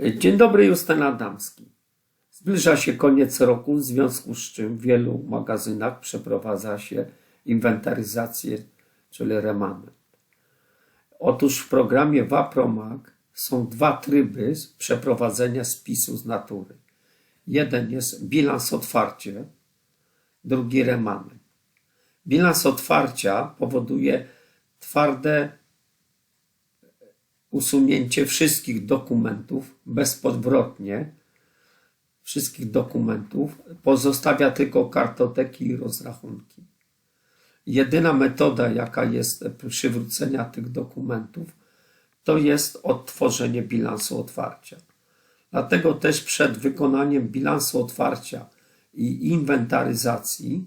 Dzień dobry, Justyna Adamski. Zbliża się koniec roku, w związku z czym w wielu magazynach przeprowadza się inwentaryzację, czyli remanent. Otóż w programie Wapromag są dwa tryby przeprowadzenia spisu z natury. Jeden jest bilans otwarcie, drugi remanent. Bilans otwarcia powoduje twarde usunięcie wszystkich dokumentów bezpodwrotnie, wszystkich dokumentów, pozostawia tylko kartoteki i rozrachunki. Jedyna metoda, jaka jest przywrócenia tych dokumentów, to jest odtworzenie bilansu otwarcia. Dlatego też przed wykonaniem bilansu otwarcia i inwentaryzacji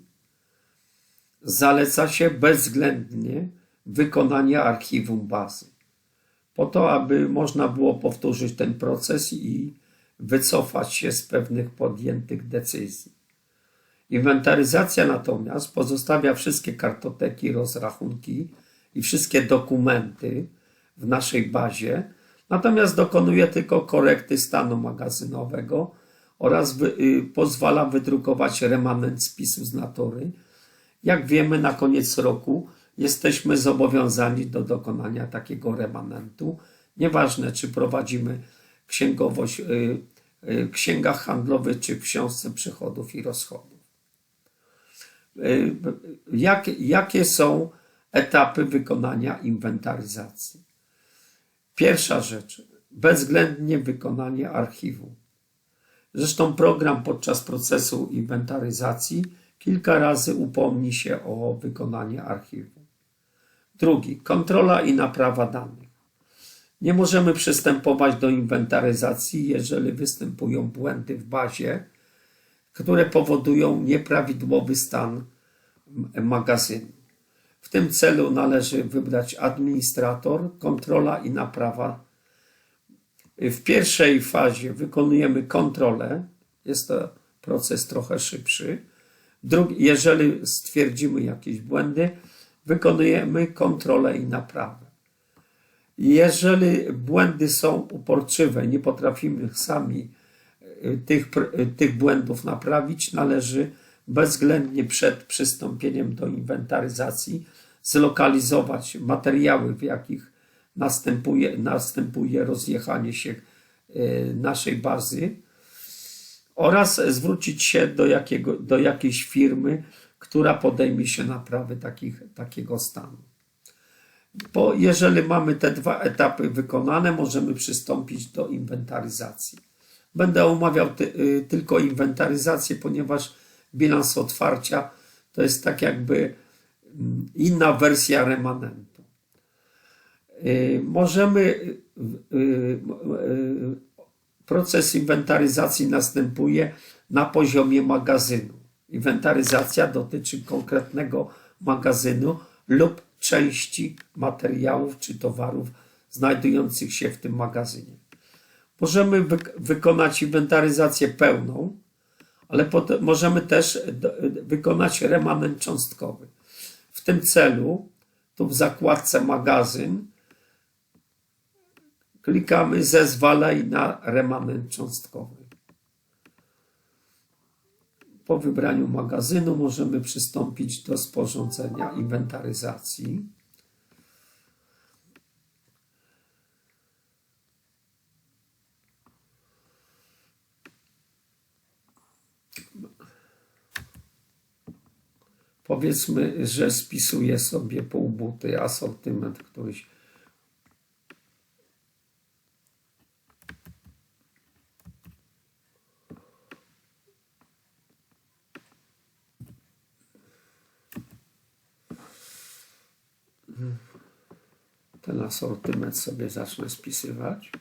zaleca się bezwzględnie wykonanie archiwum bazy po to, aby można było powtórzyć ten proces i wycofać się z pewnych podjętych decyzji. Inwentaryzacja natomiast pozostawia wszystkie kartoteki, rozrachunki i wszystkie dokumenty w naszej bazie, natomiast dokonuje tylko korekty stanu magazynowego oraz wy, y, pozwala wydrukować remanent spisu z natury. Jak wiemy, na koniec roku jesteśmy zobowiązani do dokonania takiego remanentu. Nieważne, czy prowadzimy księgowość, y, y, księgach handlowych, czy w książce przychodów i rozchodów. Y, jak, jakie są etapy wykonania inwentaryzacji? Pierwsza rzecz, bezwzględnie wykonanie archiwum. Zresztą program podczas procesu inwentaryzacji kilka razy upomni się o wykonanie archiwum. Drugi, kontrola i naprawa danych. Nie możemy przystępować do inwentaryzacji, jeżeli występują błędy w bazie, które powodują nieprawidłowy stan magazynu. W tym celu należy wybrać administrator, kontrola i naprawa. W pierwszej fazie wykonujemy kontrolę, jest to proces trochę szybszy. Drugi, jeżeli stwierdzimy jakieś błędy, wykonujemy kontrolę i naprawę. Jeżeli błędy są uporczywe, nie potrafimy sami y, tych, y, tych błędów naprawić, należy bezwzględnie przed przystąpieniem do inwentaryzacji zlokalizować materiały, w jakich następuje, następuje rozjechanie się y, naszej bazy oraz zwrócić się do, jakiego, do jakiejś firmy, która podejmie się naprawy takich, takiego stanu. Bo jeżeli mamy te dwa etapy wykonane, możemy przystąpić do inwentaryzacji. Będę omawiał ty, y, tylko inwentaryzację, ponieważ bilans otwarcia to jest tak jakby mm, inna wersja remanentu. Y, możemy y, proces inwentaryzacji następuje na poziomie magazynu. Inwentaryzacja dotyczy konkretnego magazynu lub części materiałów czy towarów znajdujących się w tym magazynie. Możemy wykonać inwentaryzację pełną, ale możemy też wykonać remanent cząstkowy. W tym celu, tu w zakładce magazyn, klikamy zezwalaj na remanent cząstkowy. Po wybraniu magazynu możemy przystąpić do sporządzenia inwentaryzacji. Powiedzmy, że spisuję sobie pół buty asortyment któryś asortyment sobie zacznę spisywać.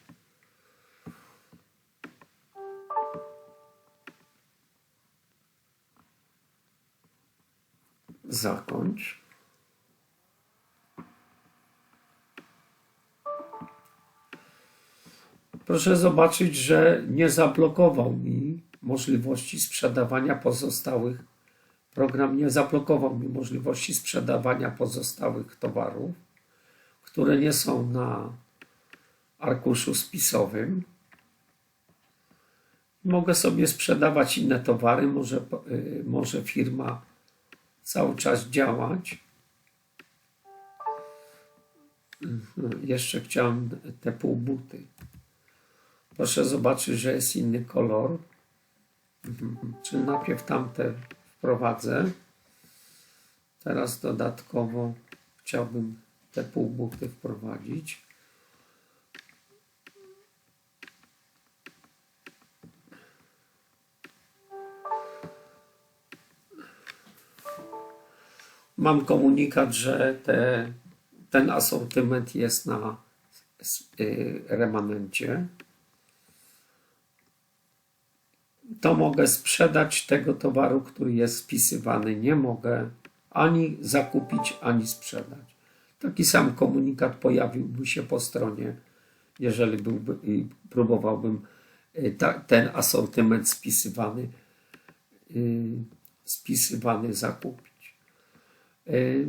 Zakończ. Proszę zobaczyć, że nie zablokował mi możliwości sprzedawania pozostałych. Program nie zablokował mi możliwości sprzedawania pozostałych towarów które nie są na arkuszu spisowym. Mogę sobie sprzedawać inne towary, może, y, może firma cały czas działać. Mhm, Jeszcze chciałem te półbuty. Proszę zobaczyć, że jest inny kolor. Mhm, Czyli najpierw tamte wprowadzę. Teraz dodatkowo chciałbym te półbuty wprowadzić. Mam komunikat, że te, ten asortyment jest na y, remanencie. To mogę sprzedać tego towaru, który jest spisywany. Nie mogę ani zakupić, ani sprzedać. Taki sam komunikat pojawiłby się po stronie, jeżeli byłby, próbowałbym y, ta, ten asortyment spisywany, y, spisywany zakupić. Y,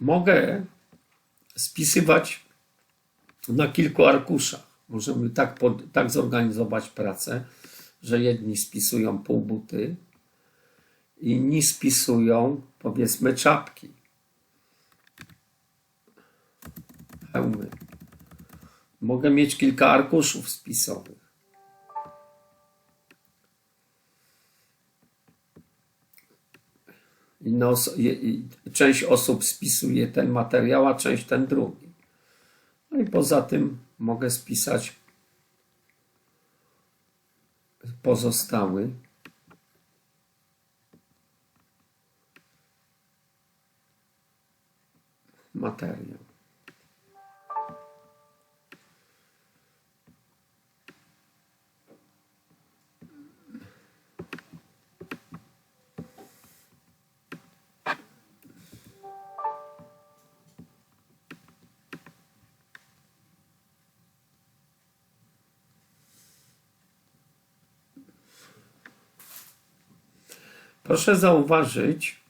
Mogę spisywać na kilku arkuszach. Możemy tak, pod, tak zorganizować pracę, że jedni spisują półbuty, inni spisują powiedzmy czapki, hełmy. Mogę mieć kilka arkuszów spisowych. Część osób spisuje ten materiał, a część ten drugi. No i poza tym mogę spisać pozostały materiał. Proszę zauważyć,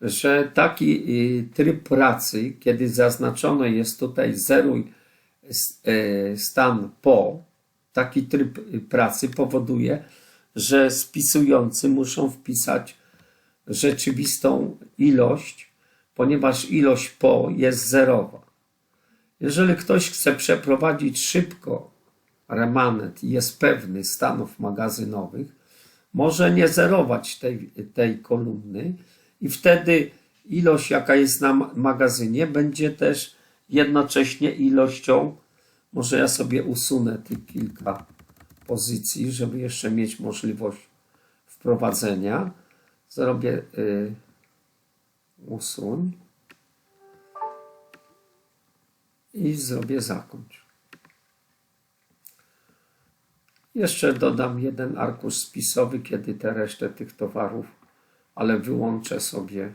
że taki y, tryb pracy, kiedy zaznaczone jest tutaj zeruj s- e, stan po, taki tryb y, pracy powoduje, że spisujący muszą wpisać rzeczywistą ilość, ponieważ ilość po jest zerowa. Jeżeli ktoś chce przeprowadzić szybko remanent i jest pewny stanów magazynowych, może nie zerować tej, tej kolumny i wtedy ilość, jaka jest na ma- magazynie, będzie też jednocześnie ilością. Może ja sobie usunę tych kilka pozycji, żeby jeszcze mieć możliwość wprowadzenia. Zrobię y, usuń i zrobię zakończ. Jeszcze dodam jeden arkusz spisowy, kiedy tę resztę tych towarów, ale wyłączę sobie.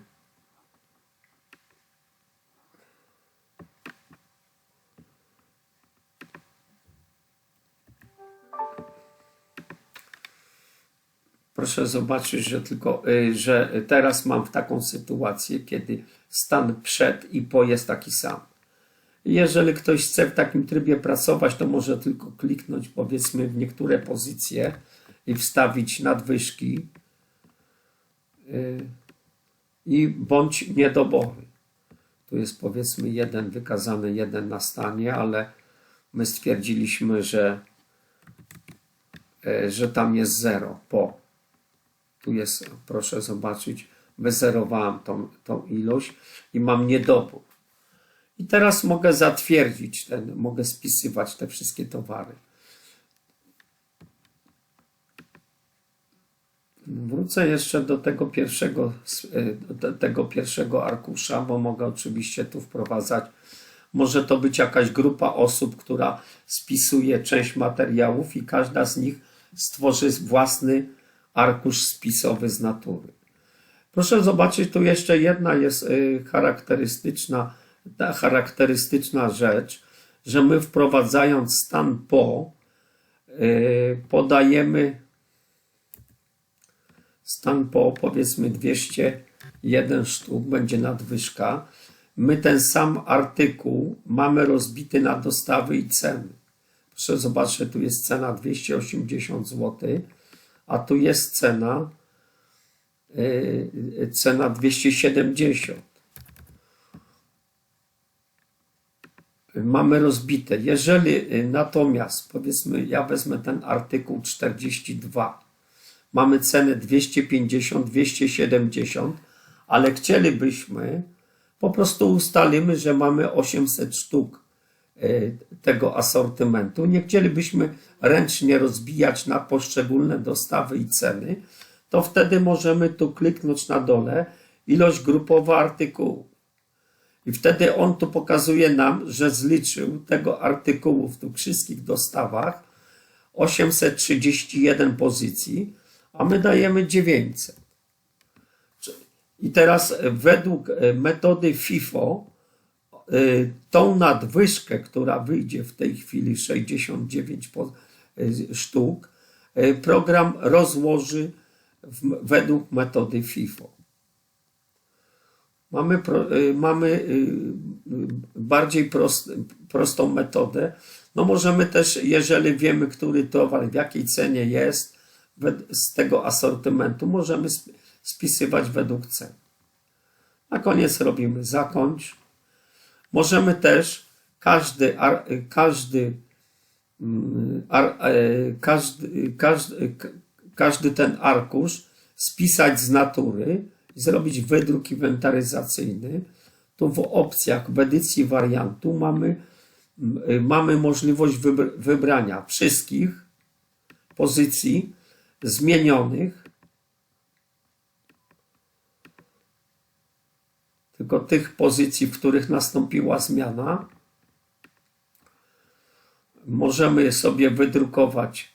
Proszę zobaczyć, że tylko, y, że teraz mam taką sytuację, kiedy stan przed i po jest taki sam. Jeżeli ktoś chce w takim trybie pracować, to może tylko kliknąć powiedzmy w niektóre pozycje i wstawić nadwyżki i bądź niedobory. Tu jest powiedzmy jeden wykazany, jeden na stanie, ale my stwierdziliśmy, że, yy, że tam jest zero po. Tu jest, proszę zobaczyć, wyzerowałem tą, tą ilość i mam niedobór. I teraz mogę zatwierdzić ten, mogę spisywać te wszystkie towary. Wrócę jeszcze do tego pierwszego, do tego pierwszego arkusza, bo mogę oczywiście tu wprowadzać. Może to być jakaś grupa osób, która spisuje część materiałów i każda z nich stworzy własny arkusz spisowy z natury. Proszę zobaczyć, tu jeszcze jedna jest y, charakterystyczna, charakterystyczna rzecz, że my wprowadzając stan po, y, podajemy stan po powiedzmy 201 sztuk, będzie nadwyżka. My ten sam artykuł mamy rozbity na dostawy i ceny. Proszę zobaczyć, tu jest cena 280 zł, a tu jest cena yy, cena 270. Mamy rozbite. Jeżeli y, natomiast, powiedzmy, ja wezmę ten artykuł 42, mamy cenę 250, 270, ale chcielibyśmy, po prostu ustalimy, że mamy 800 sztuk y, tego asortymentu. Nie chcielibyśmy ręcznie rozbijać na poszczególne dostawy i ceny, to wtedy możemy tu kliknąć na dole ilość grupowa artykułów. I wtedy on tu pokazuje nam, że zliczył tego artykułu w tych wszystkich dostawach 831 pozycji, a my dajemy 900. I teraz według e, metody FIFO e, tą nadwyżkę, która wyjdzie w tej chwili 69 po- e, sztuk, e, program rozłoży według metody FIFO. Mamy, mamy bardziej prost, prostą metodę. No możemy też, jeżeli wiemy, który towar w jakiej cenie jest z tego asortymentu, możemy sp- spisywać według cen. Na koniec robimy zakończ. Możemy też każdy, każdy, mm, e, każdy, każdy, k- każdy ten arkusz spisać z natury, zrobić wydruk inwentaryzacyjny. Tu w opcjach w edycji wariantu mamy, m, mamy możliwość wybr- wybrania wszystkich pozycji zmienionych, tylko tych pozycji, w których nastąpiła zmiana. Możemy sobie wydrukować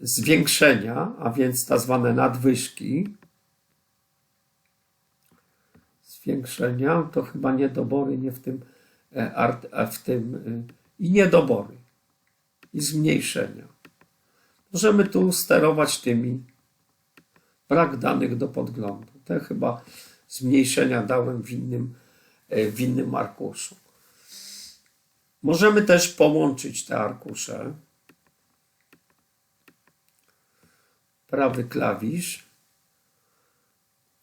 zwiększenia, a więc tak zwane nadwyżki. Zwiększenia to chyba niedobory, nie w tym, e, a w tym e, i niedobory i zmniejszenia. Możemy tu sterować tymi. Brak danych do podglądu. Te chyba zmniejszenia dałem w innym, e, w innym arkuszu. Możemy też połączyć te arkusze. prawy klawisz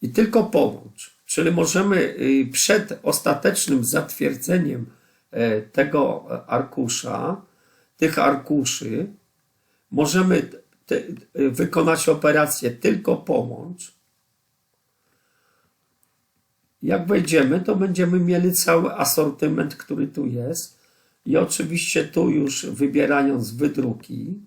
i tylko połącz. Czyli możemy y, przed ostatecznym zatwierdzeniem e, tego arkusza, tych arkuszy, możemy te, y, wykonać operację tylko połącz. Jak wejdziemy, to będziemy mieli cały asortyment, który tu jest. I oczywiście tu już wybierając wydruki,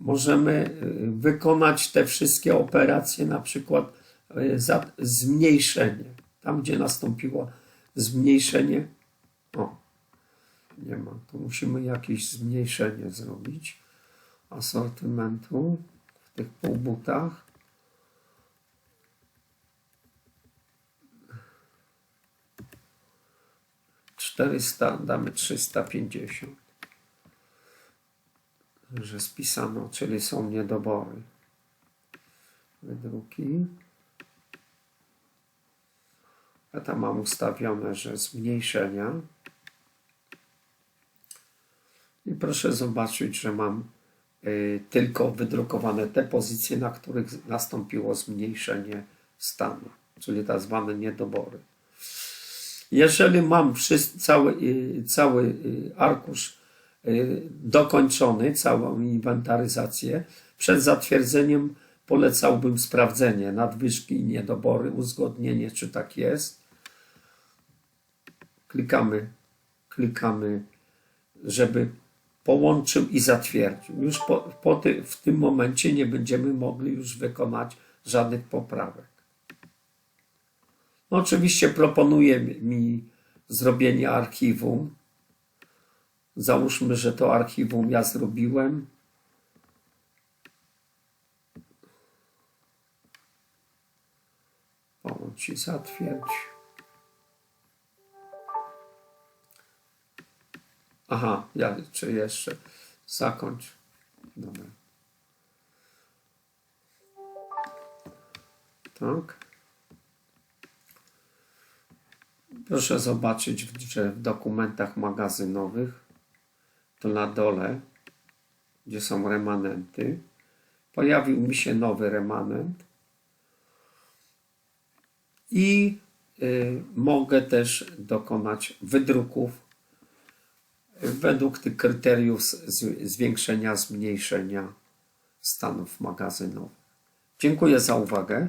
możemy y, wykonać te wszystkie operacje, na przykład y, za zmniejszenie. Tam, gdzie nastąpiło zmniejszenie, o, nie ma, tu musimy jakieś zmniejszenie zrobić asortymentu w tych półbutach. Czterysta, damy 350 że spisano, czyli są niedobory. Wydruki. Ja tam mam ustawione, że zmniejszenia. I proszę zobaczyć, że mam tylko wydrukowane te pozycje, na których nastąpiło zmniejszenie stanu, czyli tak zwane niedobory. Jeżeli mam cały, y, cały y, arkusz y, dokończony, całą inwentaryzację, przed zatwierdzeniem polecałbym sprawdzenie nadwyżki i niedobory, uzgodnienie, czy tak jest. Klikamy, klikamy, żeby połączył i zatwierdził. Już po, po ty, w tym momencie nie będziemy mogli już wykonać żadnych poprawek. No oczywiście proponuje mi zrobienie archiwum. Załóżmy, że to archiwum ja zrobiłem. Połącz i zatwierdź. Aha, ja, czy jeszcze zakończ. Dobra. Tak. Proszę zobaczyć, że w dokumentach magazynowych to na dole, gdzie są remanenty, pojawił mi się nowy remanent i y, mogę też dokonać wydruków według tych kryteriów zwiększenia, zmniejszenia stanów magazynowych. Dziękuję za uwagę.